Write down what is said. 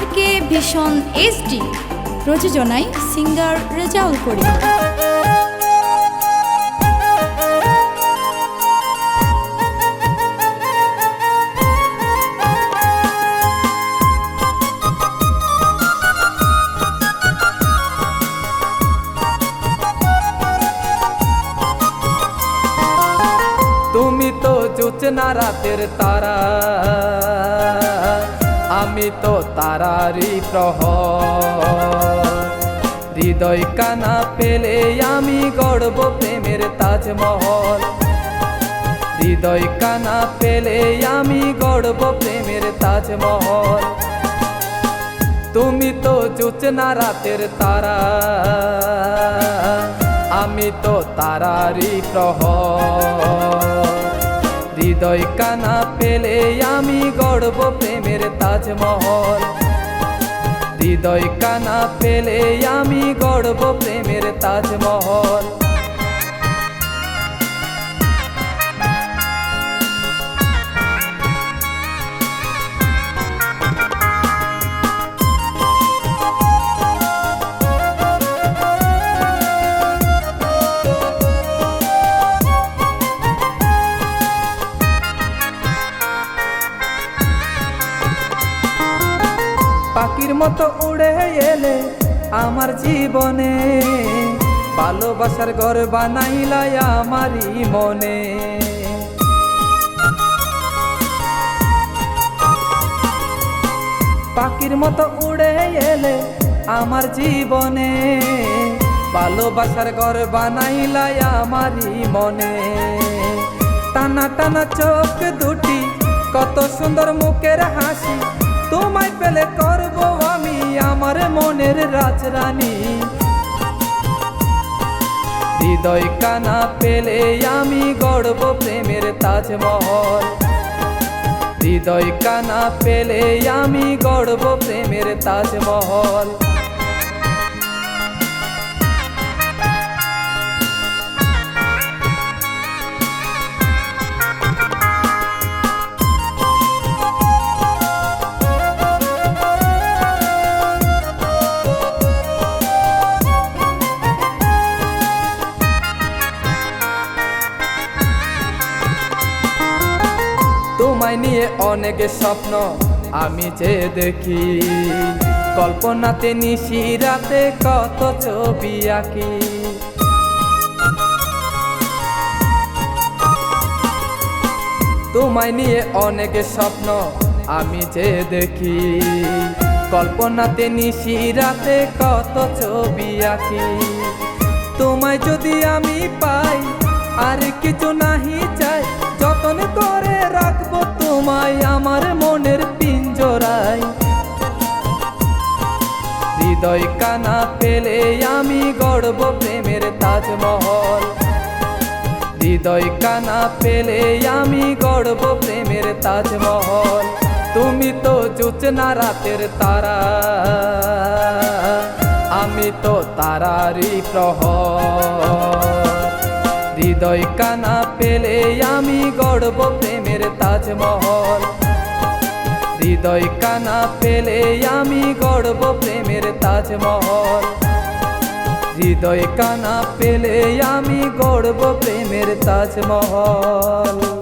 আর কে ভীষণ এইচডি প্রযোজনায় সিঙ্গার রেজাউল করিম। তুমি তো জোচনা রাতের তারা। আমি তো তারারি প্রহ হৃদয় কানা পেলে আমি গড়ব প্রেমের তাজমহল। হৃদয় কানা পেলে আমি গড়ব প্রেমের তাজমহল। তুমি তো জোচনা রাতের তারা। আমি তো তারারি প্রহ হৃদয় কানা পেলে আমি গড়ব প্রেমের তাজমহল। হৃদয় কানা পেলে আমি গড়ব প্রেমের তাজমহল। পাখির মতো উড়ে এলে আমার জীবনে। ভালোবাসার ঘর বানাইলাই আমারই মনে। পাখির মতো উড়ে এলে আমার জীবনে। ভালোবাসার ঘর বানাইলাই আমারই মনে। টানা টানা চোখ দুটি, কত সুন্দর মুখের হাসি তোমায় পেলে মনের রানী হৃদয় কানা পেলে আমি গড়ব প্রেমের তাজমহল। হৃদয় কানা পেলে আমি গড়ব প্রেমের তাজমহল। নিয়ে অনেক স্বপ্ন আমি যে দেখি। কল্পনাতে নিশি রাতে কত ছবি আঁকি। তোমায় নিয়ে অনেক স্বপ্ন আমি যে দেখি। কল্পনাতে নিশি রাতে কত ছবি আঁকি। তোমায় যদি আমি পাই আর কিছু নাহি চাই, যতন করে রাখব তোমায় আমার মনের পিঞ্জরায় হৃদয় কানা পেলে আমি গড়ব প্রেমের তাজমহল। হৃদয় কানা পেলে আমি গড়ব প্রেমের তাজমহল। তুমি তো জোচনা রাতের তারা, আমি তো তারারি প্রহ হৃদয় কানা পেলে আমি গড়ব প্রেমের তাজমহল। হৃদয় কানা পেলে আমি গড়ব প্রেমের তাজমহল। হৃদয় কানা পেলে আমি গড়ব প্রেমের তাজমহল।